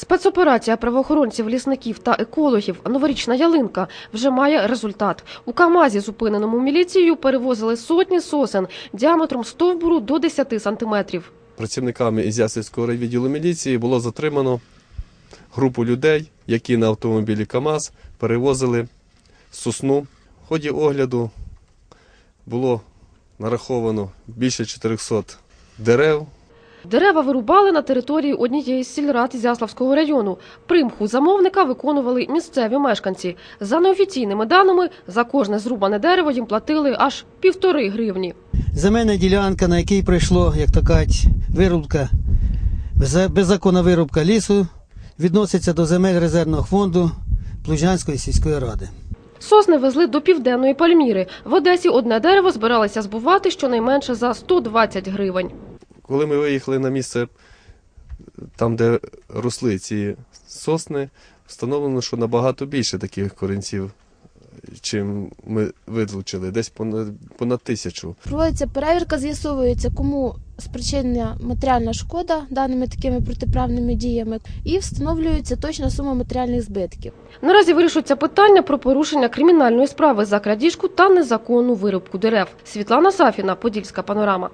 Спецоперація правоохоронців, лісників та екологів «Новорічна ялинка» вже має результат. У КАМАЗі, зупиненому міліцією, перевозили сотні сосен діаметром стовбуру до 10 сантиметрів. Працівниками Ізяславського райвідділу міліції було затримано групу людей, які на автомобілі КАМАЗ перевозили сосну. В ході огляду було нараховано більше 400 дерев. Дерева вирубали на території однієї з сільрад Ізяславського району. Примху замовника виконували місцеві мешканці. За неофіційними даними, за кожне зрубане дерево їм платили аж півтори гривні. Земельна ділянка, на якій пройшло, як то кажуть, вирубка, беззаконна вирубка лісу, відноситься до земель резервного фонду Плужанської сільської ради. Сосни везли до південної Пальміри. В Одесі одне дерево збиралися збувати щонайменше за 120 гривень. Коли ми виїхали на місце, там, де росли ці сосни, встановлено, що набагато більше таких корінців, чим ми вилучили, десь понад, понад тисячу. Проводиться перевірка, з'ясовується, кому спричинена матеріальна шкода даними такими протиправними діями, і встановлюється точна сума матеріальних збитків. Наразі вирішується питання про порушення кримінальної справи за крадіжку та незаконну вирубку дерев. Світлана Сафіна, Подільська панорама.